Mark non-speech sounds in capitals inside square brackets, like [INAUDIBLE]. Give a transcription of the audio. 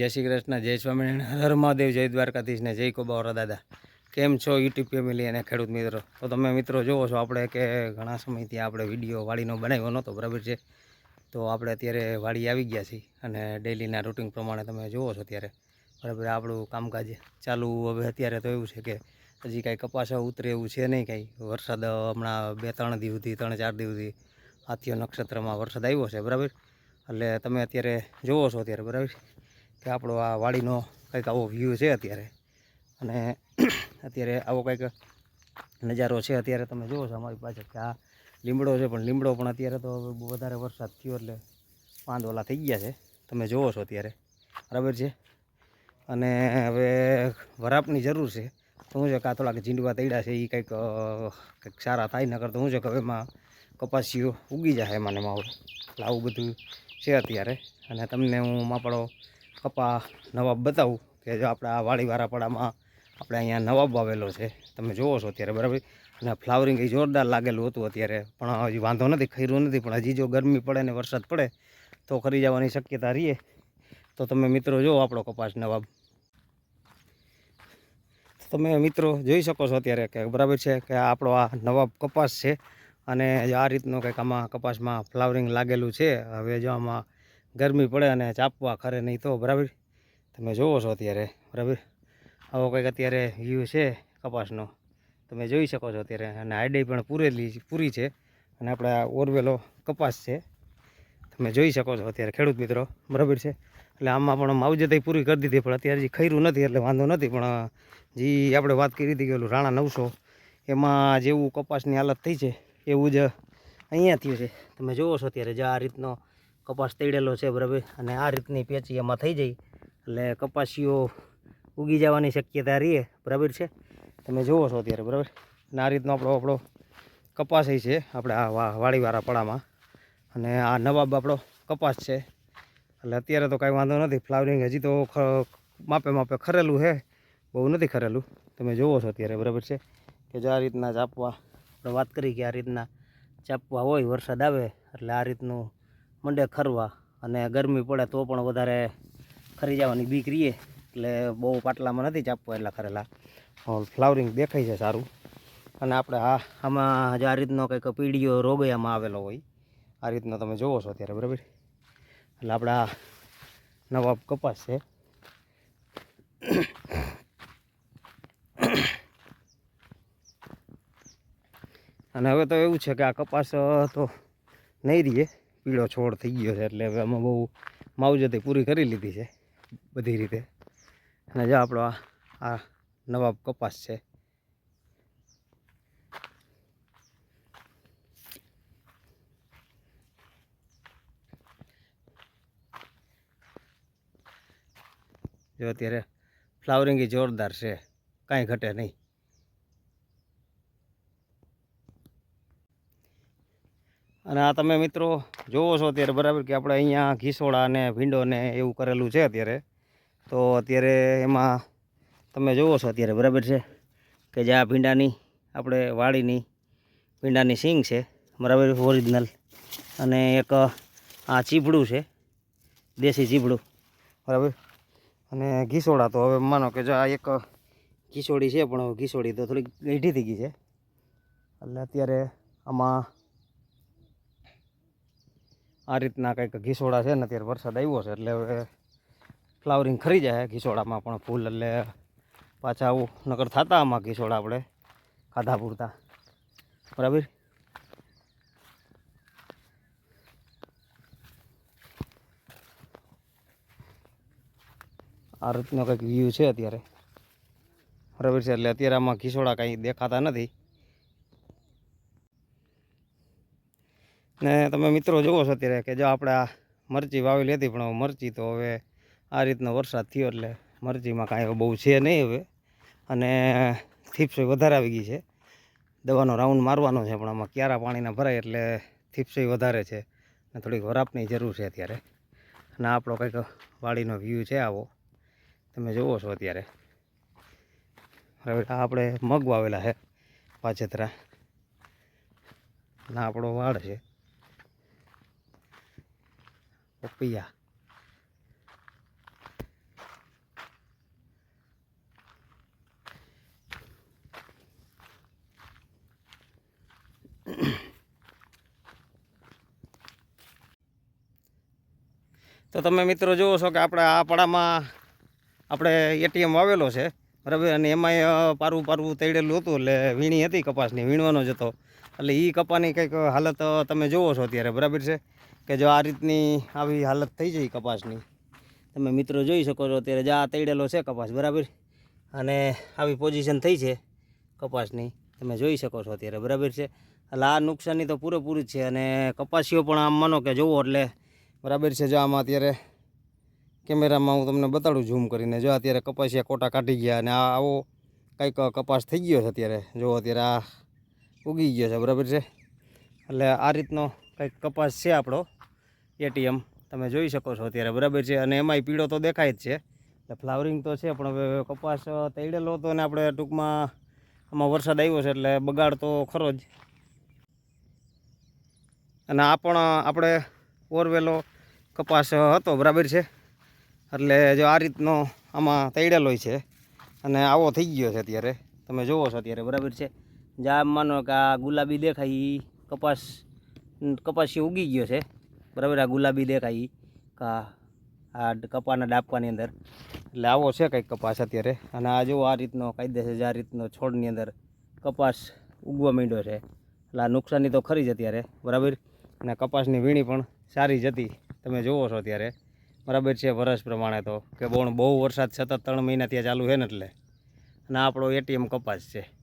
જય શ્રી કૃષ્ણ, જય સ્વામિનારાયણ, હર મહાદેવ, જય દ્વારકાધીશ ને જય કોબાવરા દાદા. કેમ છો યુટ્યુબ ફેમિલી અને ખેડૂત મિત્રો? તો તમે મિત્રો જોવો છો આપણે કે ઘણા સમયથી આપણે વીડિયો વાડીનો બનાવ્યો નહોતો, બરાબર છે? તો આપણે અત્યારે વાડી આવી ગયા છીએ અને ડેલીના રૂટિન પ્રમાણે તમે જુઓ છો ત્યારે બરાબર, આપણું કામકાજ ચાલુ હવે અત્યારે તો એવું છે કે હજી કાંઈ કપાસ ઉતરે એવું છે નહીં કાંઈ. વરસાદ હમણાં બે ત્રણ દિવસ સુધી, ત્રણ ચાર દિવસ સુધી આથિયો નક્ષત્રમાં વરસાદ આવ્યો છે, બરાબર? એટલે તમે અત્યારે જુઓ છો અત્યારે, બરાબર? કે આપણો આ વાડીનો કંઈક આવો વ્યૂ છે અત્યારે. અને [CLEARS THROAT] અત્યારે આવો કંઈક નજારો છે અત્યારે તમે જુઓ છો અમારી પાસે કે આ લીમડો છે, પણ લીમડો પણ અત્યારે તો વધારે વરસાદ થયો એટલે પાંદોલા થઈ ગયા છે. તમે જુઓ છો અત્યારે. બરાબર છે? અને હવે વરાપની જરૂર છે. તો શું છે કે આ થોડાક ઝીંડવા તૈડા છે એ કંઈક કંઈક સારા થાય, નકર તો હું છે કે હવે એમાં કપાસીઓ ઉગી જાય એમાં ને એટલે આવું બધું છે અત્યારે. અને તમને હું માપડો કપા નવાબ બતાવું કે જો આપણા આ વાડીવાળા પડામાં આપણે અહીંયા નવાબ વાવેલો છે. તમે જુઓ છો અત્યારે, બરાબર? અને ફ્લાવરિંગ એ જોરદાર લાગેલું હતું અત્યારે. પણ હજી વાંધો નથી ખર્યું નથી, પણ હજી જો ગરમી પડે ને વરસાદ પડે તો ખરી જવાની શક્યતા રહીએ. તો તમે મિત્રો જુઓ આપણો કપાસ નવાબ. તમે મિત્રો જોઈ શકો છો અત્યારે કે બરાબર છે કે આપણો આ નવાબ કપાસ છે. અને આ રીતનું કંઈક આમાં કપાસમાં ફ્લાવરિંગ લાગેલું છે. હવે જો આમાં ગરમી પડે અને ચાપવા ખરે નહીં તો, બરાબર? તમે જોવો છો અત્યારે, બરાબર? આવો કંઈક અત્યારે વ્યૂ છે કપાસનો. તમે જોઈ શકો છો અત્યારે, અને આઈડી પણ પૂરેલી પૂરી છે. અને આપણે ઓરવેલો કપાસ છે. તમે જોઈ શકો છો અત્યારે ખેડૂત મિત્રો, બરાબર છે? એટલે આમાં પણ માવજતઈ પૂરી કરી દીધી, પણ અત્યારે હજી ખૈરું નથી, એટલે વાંધો નથી, પણ જે આપણે વાત કરી હતી કે ઓલું રાણા નવસો, એમાં જેવું કપાસની હાલત થઈ છે, એવું જ અહીંયા થયું છે. તમે જોવો છો અત્યારે જે આ રીતનો કપાસ તેડેલો છે બરાબર. અને આ રીતની પેચી એમાં થઈ જાય. એટલે કપાસીઓ ઉગી જવાની શક્યતા રહીએ બરાબર છે? તમે જુઓ છો અત્યારે, બરાબર? અને આ રીતનો આપણો આપણો કપાસ છે, આપણે આ વાડીવાળા પડામાં. અને આ નવાબ આપણો કપાસ છે. એટલે અત્યારે તો કાંઈ વાંધો નથી, ફ્લાવરિંગ હજી તો માપે માપે ખરેલું છે. બહુ નથી ખરેલું. તમે જુઓ છો અત્યારે, બરાબર છે? કે જો આ રીતના ચાપવા આપણે વાત કરી કે આ રીતના ચાપવા હોય, વરસાદ આવે, એટલે આ રીતનું મંડે ખરવા અને ગરમી પડે તો પણ વધારે ખરી જવાની બીક રહીએ એટલે બહુ પાટલામાં નથી ચાપવા એટલા ખરેલા. ફ્લાવરિંગ દેખાય છે સારું. અને આપણે આ, આમાં જે આ રીતનો કંઈક પીડીઓ રોગ ય આવેલો હોય. આ રીતનો તમે જોવો છો અત્યારે, બરાબર? એટલે આપણે આ નવાબ કપાસ છે. અને હવે તો એવું છે કે આ કપાસ તો નહીં રહીએ પીળો છોડ થઈ ગયો છે એટલે હવે આમાં બહુ માવજતે પૂરી કરી લીધી છે બધી રીતે. અને જો આપણો આ નવાબ કપાસ છે. જો અત્યારે ફ્લાવરિંગ જોરદાર છે. કાંઈ ઘટે નહીં. અને આ તમે મિત્રો જોવો છો અત્યારે બરાબર કે આપણે અહીંયા ઘીસોડા ને ભીંડો ને એવું કરેલું છે અત્યારે. તો અત્યારે એમાં તમે જોવો છો અત્યારે બરાબર છે કે જે આ ભીંડાની આપણે વાડીની ભીંડાની સિંગ છે, બરાબર ઓરિજિનલ. અને એક આ ચીપડું છે, દેશી ચીપડું બરાબર. અને ઘીસોડા તો હવે માનો કે જો આ એક ઘીસોડી છે, પણ ઘીસોડી તો થોડીક ગઈઢી થઈ ગઈ છે. એટલે અત્યારે આમાં આ રીતના કંઈક ઘીસોડા છે ને અત્યારે વરસાદ આવ્યો છે એટલે હવે ફ્લાવરિંગ ખરી જાય ઘીસોડામાં પણ ફૂલ એટલે પાછા આવું, નકર થતા આમાં ઘીસોડા આપણે, ખાધા પૂરતા. બરાબર? આ રીતનો કંઈક વ્યૂ છે અત્યારે. બરાબર છે, એટલે અત્યારે આમાં ઘીસોડા કાંઈ દેખાતા નથી. ને તમે મિત્રો જુઓ છો અત્યારે કે જો આપણે આ મરચી વાવેલી હતી, પણ મરચી તો હવે આ રીતનો વરસાદ થયો એટલે મરચીમાં કાંઈ બહુ છે નહીં હવે. અને થીપસોઈ વધારે આવી ગઈ છે. દવાનો રાઉન્ડ મારવાનો છે, પણ આમાં ક્યારા પાણીના ભરાય એટલે થીપસોઈ વધારે છે. ને થોડીક વરાપની જરૂર છે અત્યારે. અને આપણો કંઈક વાડીનો વ્યૂ છે આવો. તમે જુઓ છો અત્યારે. હવે આપણે મગ વાવેલા છે પાછેતરા. અને આપણો વાડ છે. પપૈયા [COUGHS] તો તમે મિત્રો જુઓ છો કે આપણે આ પાડામાં આપણે એટીએમ વાવેલો છે, બરાબર? અને એમાંય પારું પારું તૈડેલું હતું, એટલે વીણી હતી કપાસની, વીણવાનો જ હતો. એટલે એ કપાની કંઈક હાલત તમે જુઓ છો અત્યારે, બરાબર છે? કે જો આ રીતની આવી હાલત થઈ જાય કપાસની, તમે મિત્રો જોઈ શકો છો અત્યારે જે તૈડેલો છે કપાસ, બરાબર? અને આવી પોઝિશન થઈ છે કપાસની, તમે જોઈ શકો છો અત્યારે, બરાબર છે? એટલે આ નુકસાની તો પૂરેપૂરી છે અને કપાસીઓ પણ આમ માનો કે જુઓ એટલે, બરાબર છે? જો આમાં અત્યારે કેમેરામાં હું તમને બતાડું ઝૂમ કરીને, જો અત્યારે કપાસિયા કોટા કાઢી ગયા અને આ આવો કંઈક કપાસ થઈ ગયો છે અત્યારે, જો અત્યારે આ ઉગી ગયો છે, બરાબર છે? એટલે આ રીતનો કંઈક કપાસ છે આપણો. એટીએમ તમે જોઈ શકો છો અત્યારે બરાબર છે અને એમાંય પીળો તો દેખાય જ છે. એટલે ફ્લાવરિંગ તો છે, પણ હવે કપાસ તૈડેલો હતો અને આપણે ટૂંકમાં આમાં વરસાદ આવ્યો છે એટલે બગાડ તો ખરો જ. અને આ પણ આપણે ઓરવેલો કપાસ હતો, બરાબર છે? એટલે જો આ રીતનો આમાં તૈડેલો છે અને આવો થઈ ગયો છે અત્યારે. તમે જુઓ છો અત્યારે, બરાબર છે? જ્યાં માનો કે આ ગુલાબી દેખાય એ કપાસ, કપાસી ઉગી ગયો છે. બરાબર? આ ગુલાબી દેખાય કા, આ કપાના ડાપવાની અંદર. એટલે આવો છે કંઈક કપાસ અત્યારે. અને આ જો આ રીતનો કાયદેસર છે આ રીતનો છોડની અંદર કપાસ ઉગવા માંડ્યો છે. એટલે આ નુકસાની તો ખરી જ અત્યારે, બરાબર? અને કપાસની વીણી પણ સારી જ હતી. તમે જુઓ છો અત્યારે. બરાબર છે, વરસ પ્રમાણે તો. કે બોણ બહુ વરસાદ સતત ત્રણ મહિના ત્યાં ચાલુ છે ને એટલે. અને આપણો એટીએમ કપાસ છે.